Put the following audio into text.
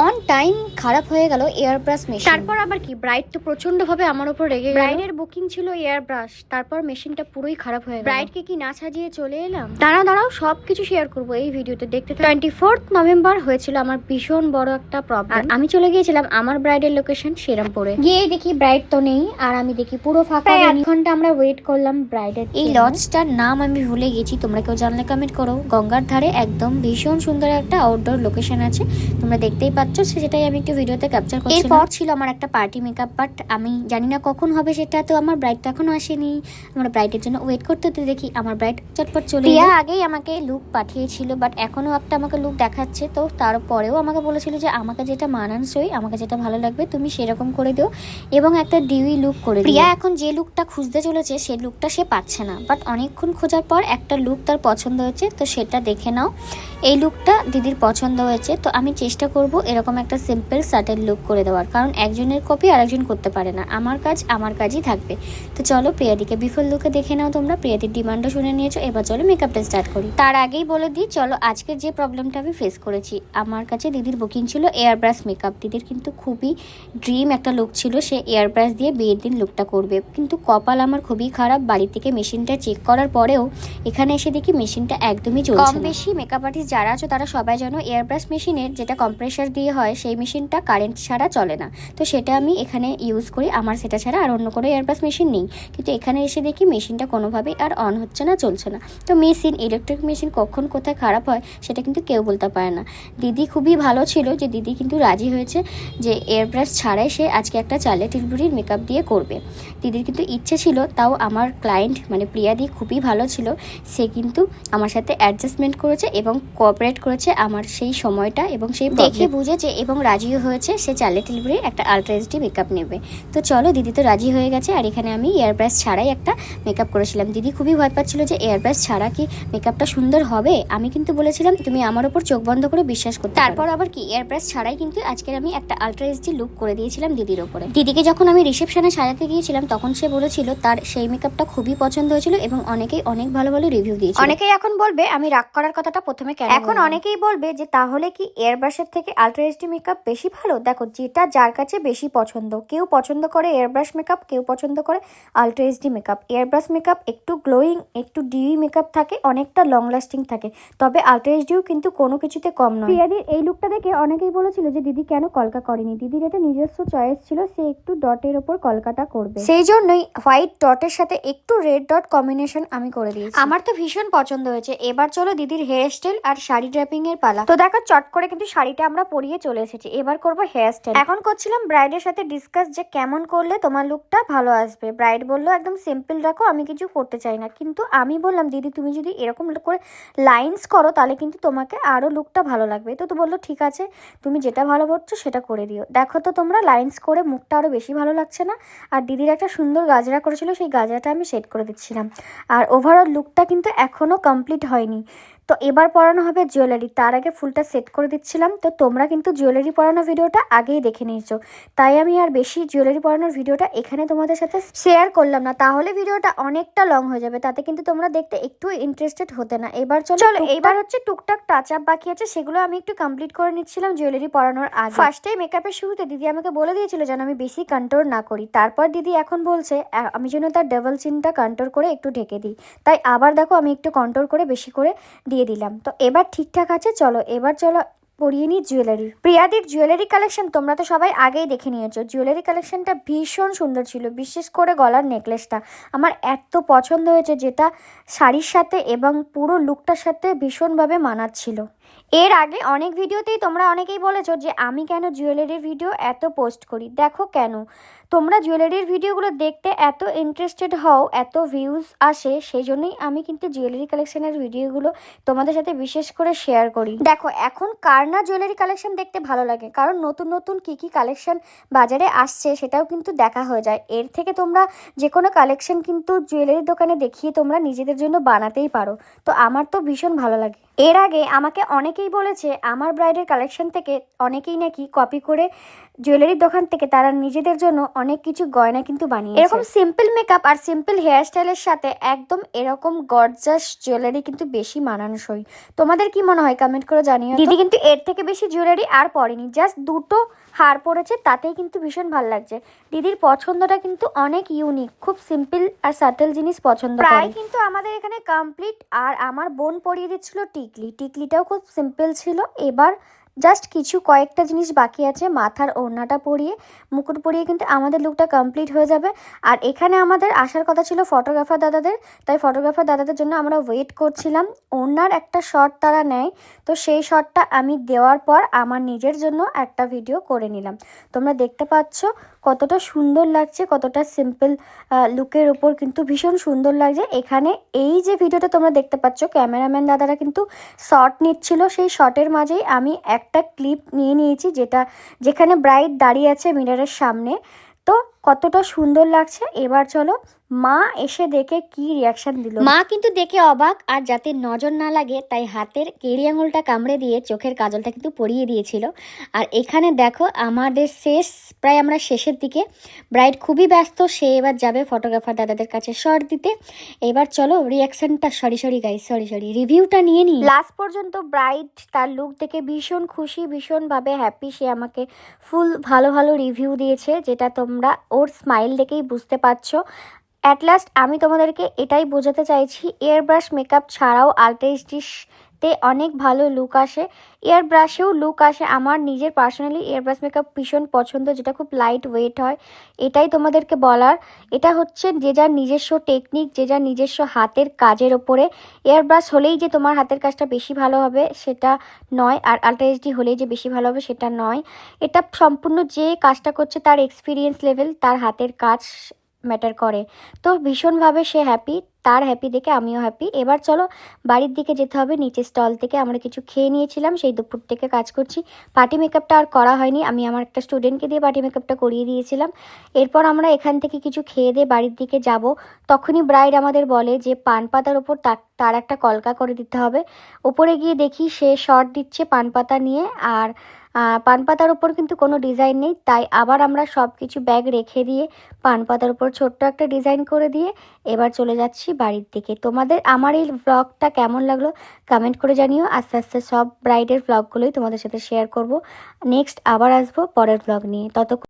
On time খারাপ হয়ে গেল এয়ার ব্রাশ মেশিন তারপর আবার কি? ব্রাইড তো প্রচণ্ড ভাবে আমার উপর রেগে ব্রাইডের বুকিং ছিল এয়ার ব্রাশ তারপর মেশিনটা পুরোই খারাপ হয়ে গেল। ব্রাইডকে কি না সাজিয়ে চলে এলাম? দাঁড়াও দাঁড়াও সব কিছু শেয়ার করব এই ভিডিওতে। দেখতে টোয়েন্টি ফোর্থ নভেম্বর হয়েছিল আমার ভীষণ বড় একটা প্রবলেম আমি চলে গিয়েছিলাম আমার ব্রাইডের লোকেশন শ্রীরামপুরে গিয়ে দেখি ব্রাইড তো নেই আর আমি দেখি পুরো ফাঁকা আধ ঘণ্টা আমরা ওয়েট করলাম ব্রাইডের এই লজটার নাম আমি ভুলে গেছি তোমরা কেউ জানলে কমেন্ট করো। গঙ্গার ধারে একদম ভীষণ সুন্দর একটা আউটডোর লোকেশন আছে। তোমরা দেখতেই পাচ্ছ সেটাই আমি একটু ভিডিওতে ক্যাপচার করছি এরপর ছিল আমার একটা পার্টি মেকআপ বাট আমি জানি না কখন হবে সেটা তো আমার ব্রাইড তো এখনও আসেনি। আমার ব্রাইডের জন্য ওয়েট করতে করতে দেখি আমার ব্রাইড চটপট চলে প্রিয়া আগেই আমাকে লুক পাঠিয়েছিল বাট এখনও একটা আমাকে লুক দেখাচ্ছে তো তারপরেও আমাকে বলেছিল যে আমাকে যেটা মানানসই আমাকে যেটা ভালো লাগবে তুমি সেরকম করে দিও এবং একটা ডিউই লুক করে দিও। প্রিয়া এখন যে লুকটা খুঁজতে চলেছে সেই লুকটা সে পাচ্ছে না বাট অনেকক্ষণ খোঁজার পর একটা লুক তার পছন্দ হয়েছে তো সেটা দেখে নাও। এই লুকটা দিদির পছন্দ হয়েছে তো আমি চেষ্টা করব এরকম একটা সিম্পল সাটেল লুক করে দেওয়ার। কারণ একজনের কপি আরেকজন করতে পারে না। আমার কাজ আমার কাজই থাকবে। তো চলো প্রিয়াদিকে বিফল লুকে দেখে নাও তোমরা। প্রিয়াদির ডিমান্ডও শুনে নিয়েছো। এবার চলো মেকআপটা স্টার্ট করি। তার আগেই বলে দিই চলো আজকের যে প্রবলেমটা আমি ফেস করেছি আমার কাছে দিদির বুকিং ছিল এয়ার ব্রাশ মেকআপ দিদির কিন্তু খুবই ড্রিম একটা লুক ছিল। সে এয়ার ব্রাশ দিয়ে বিয়ের দিন লুকটা করবে। কিন্তু কপাল আমার খুবই খারাপ। বাড়ি থেকে মেশিনটা চেক করার পরেও এখানে এসে দেখি মেশিনটা একদমই চলছে কম বেশি মেকআপ আর্টিস্ট যারা আছো তারা সবাই জানো এয়ার ব্রাশ মেশিনের যেটা কম্প্রেসার দিয়ে হয় সেই মেশিনটা কারেন্ট ছাড়া চলে না। তো সেটা আমি এখানে ইউজ করি আমার সেটা ছাড়া আর অন্য কোনো এয়ার ব্রাশ মেশিন নেই। কিন্তু এখানে এসে দেখি মেশিনটা কোনোভাবেই আর অন হচ্ছে না চলছে না। তো মেশিন ইলেকট্রিক মেশিন কখন কোথায় খারাপ হয় সেটা কিন্তু কেউ বলতে পারে না। দিদি খুবই ভালো ছিল যে দিদি কিন্তু রাজি হয়েছে যে এয়ার ব্রাশ ছাড়াই সে আজকে একটা চালে টিলবুড়ির মেকআপ দিয়ে করবে। দিদির কিন্তু ইচ্ছে ছিল তাও আমার ক্লায়েন্ট মানে প্রিয়াদি খুবই ভালো ছিল সে কিন্তু আমার সাথে অ্যাডজাস্টমেন্ট করেছে এবং কোঅপারেট করেছে আমার সেই সময়টা এবং সেই দেখে বুঝেছে এবং রাজিও হয়েছে সে চালে টিলবুড়ির একটা আলট্রা এইচডি মেকআপ নেবে। তো চলো দিদি তো রাজি হয়ে গেছে আর এখানে আমি এয়ার ব্রাশ ছাড়াই একটা মেকআপ করেছিলাম। দিদি খুবই ভয় পাচ্ছিল যে এয়ার ব্রাশ ছাড়া কি মেকআপটা সুন্দর হবে? আমি কিন্তু বলেছিলাম তুমি আমার ওপর চোখ বন্ধ করে বিশ্বাস করতে তারপর আবার কি এয়ার ব্রাশ ছাড়াই কিন্তু আজকের আমি একটা আলট্রা এইচডি লুক করে দিয়েছিলাম দিদির ওপরে। দিদিকে যখন আমি রিসেপশনে সাজাতে গিয়েছিলাম তখন সে বলেছিল তার সেই মেকআপটা খুবই পছন্দ হয়েছিল এবং অনেকেই অনেক ভালো ভালো রিভিউ দিয়েছে অনেকেই এখন বলবে আমি রাগ করার কথাটা প্রথমে কেন এখন অনেকেই বলবে যে তাহলে কি এয়ার ব্রাশের থেকে আলট্রা এইচডি মেকআপ বেশি ভালো? দেখো যেটা যার কাছে বেশি পছন্দ। কেউ পছন্দ করে এয়ারব্রাশ মেকআপ কেউ পছন্দ করে ultra HD makeup airbrush makeup একটু গ্লোয়িং একটু ডিউই মেকআপ থাকে অনেকটা লং লাস্টিং থাকে। তবে আলট্রা এইচডিও কিন্তু কোনো কিছুতে কম নয়। প্রিয়াদির এই লুকটা দেখে অনেকেই বলেছিল যে দিদি কেন কলকা করেনি? দিদির এটা নিজস্ব চয়েস ছিল সে একটু ডটের ওপর কলকাটা করবে। সেই জন্যই হোয়াইট ডটের সাথে একটু রেড ডট কম্বিনেশন আমি করে দিয়েছি। আমার তো ভীষণ পছন্দ হয়েছে। এবার চলো দিদির হেয়ার স্টাইল আর শাড়ি ড্রাপিং এর পালা। তো দেখো চট করে কিন্তু শাড়িটা আমরা পরিয়ে চলে এসেছি। এবার করব হেয়ার স্টাইল এখন করছিলাম ব্রাইডের সাথে ডিসকাস যে কেমন করলে তোমার লুকটা ভালো আসবে। ব্রাইড বলল, একদম সিম্পল রাখো আমি কিছু করতে চাই না। কিন্তু আমি বললাম, দিদি, তুমি যদি এরকম করে লাইন্স করো, তাহলে কিন্তু তোমাকে আরও লুকটা ভালো লাগবে। তো তো বলল, ঠিক আছে, তুমি যেটা ভালো করছ সেটা করে দিও। দেখো তো তোমরা লাইন্স করে মুখটা আরও বেশি ভালো লাগছে না? আর দিদির একটা সুন্দর গাজরা করেছিল, সেই গাজরাটা আমি সেট করে দিচ্ছিলাম। আর ওভারঅল লুকটা কিন্তু এখনও কমপ্লিট হয়নি। তো এবার পরানো হবে জুয়েলারি তার আগে ফুলটা সেট করে দিচ্ছিলাম তো তোমরা কিন্তু জুয়েলারি পরানো ভিডিওটা আগেই দেখে নিয়েছো। তাই আমি আর বেশি জুয়েলারি পরানোর ভিডিওটা এখানে তোমাদের সাথে শেয়ার করলাম না। তাহলে ভিডিওটা অনেকটা লং হয়ে যাবে তাতে কিন্তু তোমরা দেখতে একটু ইন্টারেস্টেড হতে না। এবার চলো এইবার হচ্ছে টুকটাক টাচ আপ বাকি আছে সেগুলো আমি একটু কমপ্লিট করে নিচ্ছিলাম জুয়েলারি পরানোর আগে। ফার্স্টে মেকআপের শুরুতে দিদি আমাকে বলে দিয়েছিল যেন আমি বেশি কন্ট্রোল না করি। তারপর দিদি এখন বলছে আমি যেন তার ডাবল চিনটা কন্ট্রোল করে একটু ঢেকে দিই। তাই আবার দেখো আমি একটু কন্ট্রোল করে বেশি করে দিয়ে দিলাম। তো এবার ঠিকঠাক আছে, চলো, এবার চলো পরিয়ে নিই জুয়েলারি প্রিয়াদির জুয়েলারি কালেকশন তোমরা তো সবাই আগেই দেখে নিয়েছো। জুয়েলারি কালেকশনটা ভীষণ সুন্দর ছিল, বিশেষ করে গলার নেকলেসটা আমার এত পছন্দ হয়েছে যেটা শাড়ির সাথে এবং পুরো লুকটার সাথে ভীষণভাবে মানাচ্ছিল। এর আগে অনেক ভিডিওতেই তোমরা অনেকেই বলেছ যে আমি কেন জুয়েলারির ভিডিও এত পোস্ট করি? দেখো কেন। তোমরা জুয়েলারির ভিডিওগুলো দেখতে এত ইন্টারেস্টেড হও, এত ভিউজ আসে সেই জন্যই আমি কিন্তু জুয়েলারি কালেকশনের ভিডিওগুলো তোমাদের সাথে বিশেষ করে শেয়ার করি। দেখো, এখন কার না জুয়েলারি কালেকশন দেখতে ভালো লাগে? কারণ নতুন নতুন কি কি কালেকশন বাজারে আসছে সেটাও কিন্তু দেখা হয়ে যায়। এর থেকে তোমরা যে কোনো কালেকশন কিন্তু জুয়েলারির দোকানে দেখিয়ে তোমরা নিজেদের জন্য বানাতেই পারো। তো আমার তো ভীষণ ভালো লাগে। এর আগে আমাকে অনেকেই অনেকেই বলেছে আমার ব্রাইডের কালেকশন থেকে অনেকেই নাকি কপি করে জুয়েলারির দোকান থেকে তারা নিজেদের জন্য অনেক কিছু গয়না কিন্তু বানিয়ে এরকম সিম্পল মেকআপ আর সিম্পল হেয়ার স্টাইলের সাথে একদম এরকম গর্জাস জুয়েলারি কিন্তু বেশি মানানসই। তোমাদের কি মনে হয় কমেন্ট করে জানিও দিদি কিন্তু এর থেকে বেশি জুয়েলারি আর পরেনি জাস্ট দুটো হার পরেছে তাতেই কিন্তু ভীষণ ভালো লাগছে। দিদির পছন্দটা কিন্তু অনেক ইউনিক খুব সিম্পল আর সাটেল জিনিস পছন্দ প্রায় কিন্তু আমাদের এখানে কমপ্লিট আর আমার বোন পরিয়ে দিচ্ছিল টিকলি টিকলিটাও খুব সিম্পল ছিল। এবার জাস্ট কিছু কয়েকটা জিনিস বাকি আছে। মাথার ওড়নাটা পরিয়ে, মুকুট পরিয়ে কিন্তু আমাদের লুকটা কমপ্লিট হয়ে যাবে। আর এখানে আমাদের আসার কথা ছিল ফটোগ্রাফার দাদাদের। তাই ফটোগ্রাফার দাদাদের জন্য আমরা ওয়েট করছিলাম। ওড়নার একটা শট তারা নেয়। তো সেই শটটা আমি দেওয়ার পর আমার নিজের জন্য একটা ভিডিও করে নিলাম। তোমরা দেখতে পাচ্ছ কতটা সুন্দর লাগছে, কতটা সিম্পল লুকের ওপর কিন্তু ভীষণ সুন্দর লাগছে। এখানে এই যে ভিডিওটা তোমরা দেখতে পাচ্ছ ক্যামেরাম্যান দাদারা কিন্তু শর্ট নিচ্ছিল। সেই শর্টের মাঝেই আমি একটা ক্লিপ নিয়ে নিয়েছি, যেটা যেখানে ব্রাইট দাঁড়িয়ে আছে মিররের সামনে। তো কতটা সুন্দর লাগছে। এবার চলো মা এসে দেখে কি রিয়াকশন দিল? মা কিন্তু দেখে অবাক আর যাতে নজর না লাগে তাই হাতের কেড়ি আঙুলটা কামড়ে দিয়ে চোখের কাজলটা কিন্তু পরিয়ে দিয়েছিল। আর এখানে দেখো আমাদের শেষ প্রায় আমরা শেষের দিকে। ব্রাইড খুবই ব্যস্ত সে এবার যাবে ফটোগ্রাফার দাদাদের কাছে শর্ট দিতে। এবার চলো রিয়াকশনটা sorry sorry guy sorry sorry রিভিউটা নিয়ে নিই। লাস্ট পর্যন্ত ব্রাইড তার লুক দেখে ভীষণ খুশি ভীষণভাবে হ্যাপি সে আমাকে ফুল ভালো ভালো রিভিউ দিয়েছে যেটা তোমরা ওর স্মাইল দেখেই বুঝতে পারছ। অ্যাট লাস্ট আমি তোমাদেরকে এটাই বোঝাতে চাইছি এয়ার ব্রাশ মেকআপ ছাড়াও আলটেস্টিসতে অনেক ভালো লুক আসে। এয়ার ব্রাশেও লুক আসে, আমার নিজের পার্সোনালি এয়ার ব্রাশ মেকআপ ভীষণ পছন্দ, যেটা খুব লাইট ওয়েট হয়, এটাই তোমাদেরকে বলার। এটা হচ্ছে যে যার নিজস্ব টেকনিক যে যার নিজস্ব হাতের কাজের ওপরে। এয়ার ব্রাশ হলেই যে তোমার হাতের কাজটা বেশি ভালো হবে, সেটা নয়, আর আলট্রা এইচডি হলেই যে বেশি ভালো হবে, সেটা নয়। এটা সম্পূর্ণ যে কাজটা করছে, তার এক্সপিরিয়েন্স লেভেল তার হাতের কাজ ম্যাটার করে। তো ভীষণভাবে সে হ্যাপি তার হ্যাপি দেখে আমিও হ্যাপি এবার চলো বাড়ির দিকে যেতে হবে, নিচের স্টল থেকে আমরা কিছু খেয়ে নিয়েছিলাম, সেই দুপুর থেকে কাজ করছি। পার্টি মেকআপটা আর করা হয়নি, আমি আমার একটা স্টুডেন্টকে দিয়ে পার্টি মেকআপটা করিয়ে দিয়েছিলাম। এরপর আমরা এখান থেকে কিছু খেয়ে দিয়ে বাড়ির দিকে যাব। তখনই ব্রাইড আমাদের বলে যে, পান পাতার ওপর তার তার একটা কলকা করে দিতে হবে। ওপরে গিয়ে দেখি সে শর্ট দিচ্ছে পান পাতা নিয়ে, আর পান পাতার উপর কিন্তু কোনো ডিজাইন নেই। তাই আবার আমরা সব কিছু ব্যাগ রেখে দিয়ে পান পাতার উপর ছোট্ট একটা ডিজাইন করে দিয়ে এবার চলে যাচ্ছি বাড়ির দিকে। তোমাদের আমার এই ব্লগটা কেমন লাগল কমেন্ট করে জানিও। আস্তে আস্তে সব ব্রাইডের ব্লগগুলোই তোমাদের সাথে শেয়ার করব। নেক্সট আবার আসব পরের ব্লগ নিয়ে। ততক্ষণ